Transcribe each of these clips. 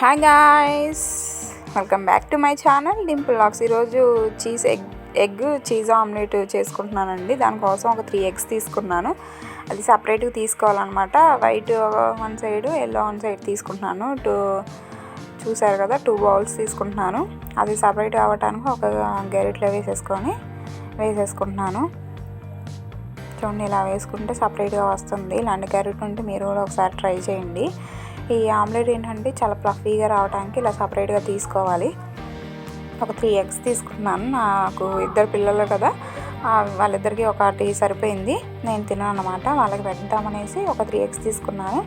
Hi guys welcome back to my channel Dimple Lax ఈరోజు cheese egg egg cheese omelette చేసుకుంటున్నానండి. దానికోసం ఒక three eggs తీసుకున్నాను. అది సపరేట్గా తీసుకోవాలన్నమాట. White one side yellow one side తీసుకుంటున్నాను. టూ చూసారు కదా టూ బౌల్స్ తీసుకుంటున్నాను. అది సపరేట్ అవ్వటానికి ఒక గెరెట్లో వేసేసుకొని వేసేసుకుంటున్నాను. చూడండి ఇలా వేసుకుంటే సపరేట్గా వస్తుంది. ఇలాంటి క్యారెట్ ఉంటే మీరు కూడా ఒకసారి ట్రై చేయండి. ఈ ఆమ్లెట్ ఏంటంటే చాలా ఫ్లఫీగా రావడానికి ఇలా సపరేట్గా తీసుకోవాలి. ఒక త్రీ ఎగ్స్ తీసుకున్నాను. నాకు ఇద్దరు పిల్లలు కదా. వాళ్ళిద్దరికి ఒకటి సరిపోయింది. నేను తిన్నాను అనమాట వాళ్ళకి పెడదామనేసి ఒక త్రీ ఎగ్స్ తీసుకున్నాను.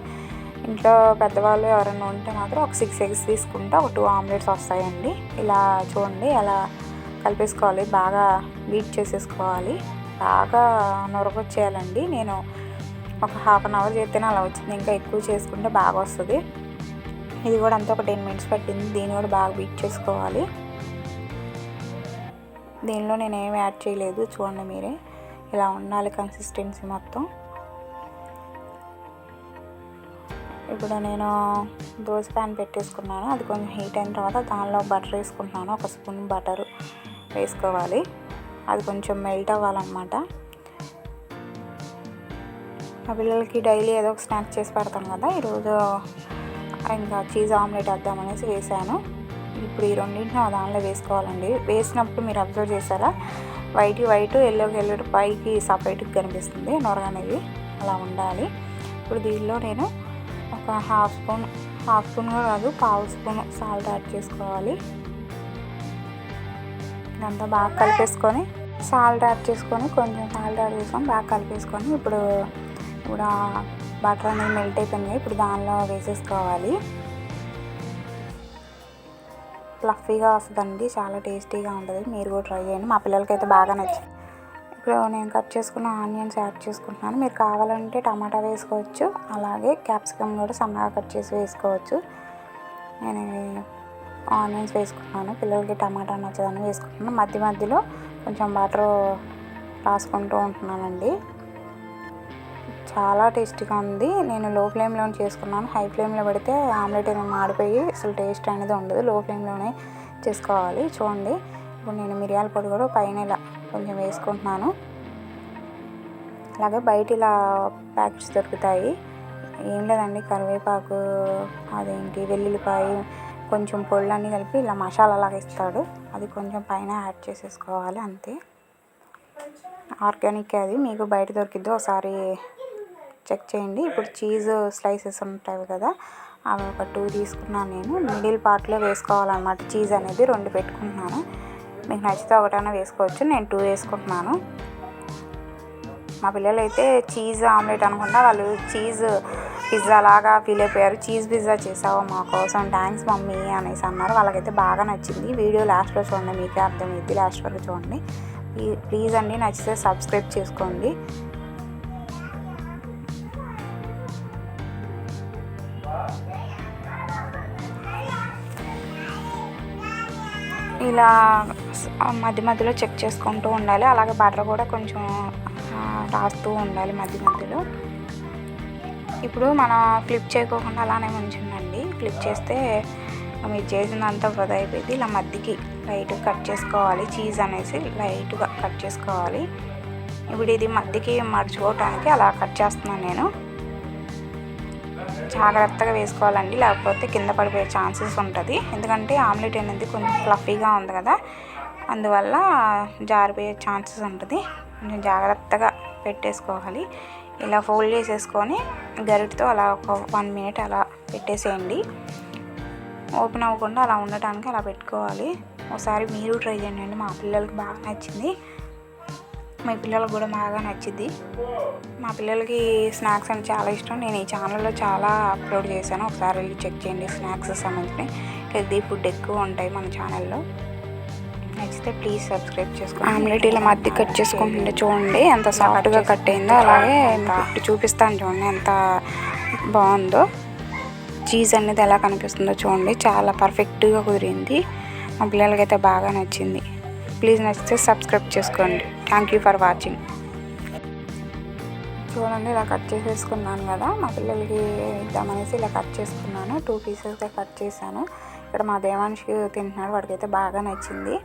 ఇంట్లో పెద్దవాళ్ళు ఎవరైనా ఉంటే మాత్రం ఒక సిక్స్ ఎగ్స్ తీసుకుంటే ఒక టూ ఆమ్లెట్స్ వస్తాయండి. ఇలా చూడండి అలా కలిపేసుకోవాలి. బాగా బీట్ చేసేసుకోవాలి. బాగా నొరగొచ్చేయాలండి. నేను ఒక హాఫ్ అన్ అవర్ చేస్తేనే అలా వచ్చింది. ఇంకా ఎక్కువ చేసుకుంటే బాగా వస్తుంది. ఇది కూడా అంతా ఒక టెన్ మినిట్స్ పట్టింది. దీన్ని కూడా బాగా బీట్ చేసుకోవాలి. దీనిలో నేను ఏమి యాడ్ చేయలేదు. చూడండి మీరే. ఇలా ఉండాలి కన్సిస్టెన్సీ మొత్తం. ఇప్పుడు నేను దోశ ప్యాన్ పెట్టేసుకున్నాను. అది కొంచెం హీట్ అయిన తర్వాత దానిలో బటర్ వేసుకుంటున్నాను. ఒక స్పూన్ బటర్ వేసుకోవాలి. అది కొంచెం మెల్ట్ అవ్వాలన్నమాట. మా పిల్లలకి డైలీ ఏదో ఒక స్నాక్ చేసి పెడతాం కదా ఈరోజు ఇంకా చీజ్ ఆమ్లెట్ వేద్దామనేసి వేసాను ఇప్పుడు ఈ రెండింటిని ఆ దానిలో వేసుకోవాలండి. వేసినప్పుడు మీరు అబ్జర్వ్ చేశారా? వైట్ వైట్ ఎల్లోకి ఎల్లో పైకి సపరేట్గా కనిపిస్తుంది నొరగ అనేది అలా ఉండాలి. ఇప్పుడు దీనిలో నేను ఒక హాఫ్ స్పూన్ హాఫ్ స్పూన్ కూడా కాదు పావు స్పూన్ సాల్ట్ యాడ్ చేసుకోవాలి. ఇదంతా బాగా కలిపేసుకొని సాల్ట్ యాడ్ చేసుకొని కొంచెం సాల్ట్ యాడ్ చేసుకొని బాగా కలిపేసుకొని ఇప్పుడు ఇప్పుడు బటర్ అనేది మెల్ట్ అయిపోయింది ఇప్పుడు దానిలో వేసేసుకోవాలి. ఫ్లఫీగా వస్తుందండి. చాలా టేస్టీగా ఉంటుంది. మీరు కూడా ట్రై చేయండి. మా పిల్లలకైతే బాగా నచ్చింది. ఇప్పుడు నేను కట్ చేసుకున్న ఆనియన్స్ యాడ్ చేసుకుంటున్నాను. మీరు కావాలంటే టమాటా వేసుకోవచ్చు. అలాగే క్యాప్సికమ్ కూడా సన్నగా కట్ చేసి వేసుకోవచ్చు. నేను ఆనియన్స్ వేసుకున్నాను పిల్లలకి టమాటా నచ్చదని వేసుకుంటున్నాను. మధ్య మధ్యలో కొంచెం బటర్ రాసుకుంటూ ఉంటున్నానండి. చాలా టేస్టీగా ఉంది. నేను లో ఫ్లేమ్లో చేసుకున్నాను. హై ఫ్లేమ్లో పెడితే ఆమ్లెట్ ఏమో మాడిపోయి అసలు టేస్ట్ అనేది ఉండదు. లో ఫ్లేమ్లోనే చేసుకోవాలి. చూడండి. ఇప్పుడు నేను మిరియాల పొడి కూడా పైన ఇలా కొంచెం వేసుకుంటున్నాను. అలాగే బయట ఇలా ప్యాకెట్స్ దొరుకుతాయి. ఏం లేదండి. కరివేపాకు అదేంటి వెల్లుల్లిపాయ కొంచెం పొళ్ళన్నీ కలిపి ఇలా మసాలా లాగా ఇస్తాడు. అది కొంచెం పైన యాడ్ చేసేసుకోవాలి. అంతే. ఆర్గానిక్ అది. మీకు బయట దొరికిద్దో ఒకసారి చెక్ చేయండి. ఇప్పుడు చీజ్ స్లైసెస్ ఉంటాయి కదా అవి ఒక టూ తీసుకున్నాను నేను. మిడిల్ పార్ట్లో వేసుకోవాలన్నమాట. చీజ్ అనేది రెండు పెట్టుకుంటున్నాను. మీకు నచ్చితే ఒకటైనా వేసుకోవచ్చు. నేను టూ వేసుకుంటున్నాను. మా పిల్లలు అయితే చీజ్ ఆమ్లెట్ అనుకుంటా. వాళ్ళు చీజ్ పిజ్జా లాగా ఫీల్ అయిపోయారు. చీజ్ పిజ్జా చేసావు మా కోసం? థ్యాంక్స్ మమ్మీ అనేసి అన్నారు. వాళ్ళకైతే బాగా నచ్చింది. వీడియో లాస్ట్లో చూడండి. మీకే అర్థమైంది లాస్ట్ వరకు చూడండి. ప్లీజ్ అండి. నచ్చితే సబ్స్క్రైబ్ చేసుకోండి. ఇలా మధ్య మధ్యలో చెక్ చేసుకుంటూ ఉండాలి. అలాగే బటర్ కూడా కొంచెం రాస్తూ ఉండాలి మధ్య మధ్యలో. ఇప్పుడు మనం ఫ్లిప్ చేయకోకుండా అలానే ఉంచిందండి ఫ్లిప్ చేస్తే మీరు చేసిందంతా వృధా అయిపోయింది. ఇలా మధ్యకి లైట్గా కట్ చేసుకోవాలి. చీజ్ అనేసి లైట్గా కట్ చేసుకోవాలి. ఇప్పుడు ఇది మధ్యకి మర్చుకోవటానికి అలా కట్ చేస్తున్నాను నేను. జాగ్రత్తగా వేసుకోవాలండి లేకపోతే కింద పడిపోయే ఛాన్సెస్ ఉంటుంది. ఎందుకంటే ఆమ్లెట్ అనేది కొంచెం ఫ్లఫీగా ఉంది కదా అందువల్ల జారిపోయే ఛాన్సెస్ ఉంటుంది. కొంచెం జాగ్రత్తగా పెట్టేసుకోవాలి. ఇలా ఫోల్డ్ చేసేసుకొని గరిటతో అలా ఒక వన్ మినిట్ అలా పెట్టేసేయండి. ఓపెన్ అవ్వకుండా అలా ఉండటానికి అలా పెట్టుకోవాలి. ఒకసారి మీరు ట్రై చేయండి మా పిల్లలకి బాగా నచ్చింది. మీ పిల్లలకు కూడా బాగా నచ్చింది. మా పిల్లలకి స్నాక్స్ అంటే చాలా ఇష్టం. నేను ఈ ఛానల్లో చాలా అప్లోడ్ చేశాను. ఒకసారి వెళ్ళి చెక్ చేయండి స్నాక్స్ సంబంధించి హెల్తీ ఫుడ్ ఎక్కువ ఉంటాయి మన ఛానల్లో. నచ్చితే ప్లీజ్ సబ్స్క్రైబ్ చేసుకోండి. ఆమ్లెట్ ఇలా మధ్య కట్ చేసుకుంటుంటే చూడండి ఎంత సాఫ్ట్గా కట్ అయిందో అలాగే చూపిస్తాను చూడండి ఎంత బాగుందో. చీజ్ అనేది ఎలా కనిపిస్తుందో చూడండి. చాలా పర్ఫెక్ట్గా కుదిరింది. మా పిల్లలకైతే బాగా నచ్చింది. ప్లీజ్ నచ్చితే సబ్స్క్రైబ్ చేసుకోండి. థ్యాంక్ యూ ఫర్ వాచింగ్ చూడండి ఇలా కట్ చేసేసుకున్నాను కదా. మా పిల్లలకి ఇద్దామనేసి ఇలా కట్ చేసుకున్నాను. టూ పీసెస్గా కట్ చేశాను. ఇక్కడ మా దేవాంష్కి తింటున్నాడు. వాడికైతే బాగా నచ్చింది.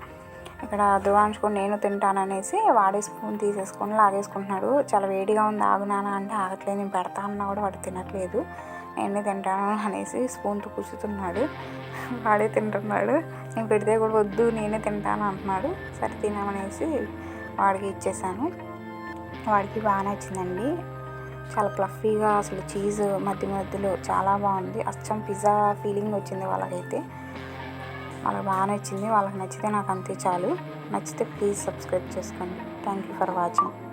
ఇక్కడ ధ్రువాంశ్ కూడా నేను తింటాననేసి వాడే స్పూన్ తీసేసుకొని లాగేసుకుంటున్నాడు. చాలా వేడిగా ఉంది. ఆగునానా అంటే ఆగట్లేదు. నేను పెడతా అన్నా కూడా వాడు తినట్లేదు. నేనే తింటాను అనేసి స్పూన్తో కూర్చుతున్నాడు వాడే తింటున్నాడు. నేను పెడితే కూడా వద్దు నేనే తింటాను అంటున్నాడు. సరే తినమనేసి వాడికి ఇచ్చేసాను. వాడికి బాగా నచ్చిందండి. చాలా ప్లఫీగా అసలు చీజ్ మధ్య మధ్యలో చాలా బాగుంది. అచ్చం పిజ్జా ఫీలింగ్ వచ్చింది వాళ్ళకైతే. వాళ్ళకి బాగా నచ్చింది. వాళ్ళకి నచ్చితే నాకు అంతే చాలు. నచ్చితే ప్లీజ్ సబ్స్క్రైబ్ చేసుకోండి. Thank you for watching.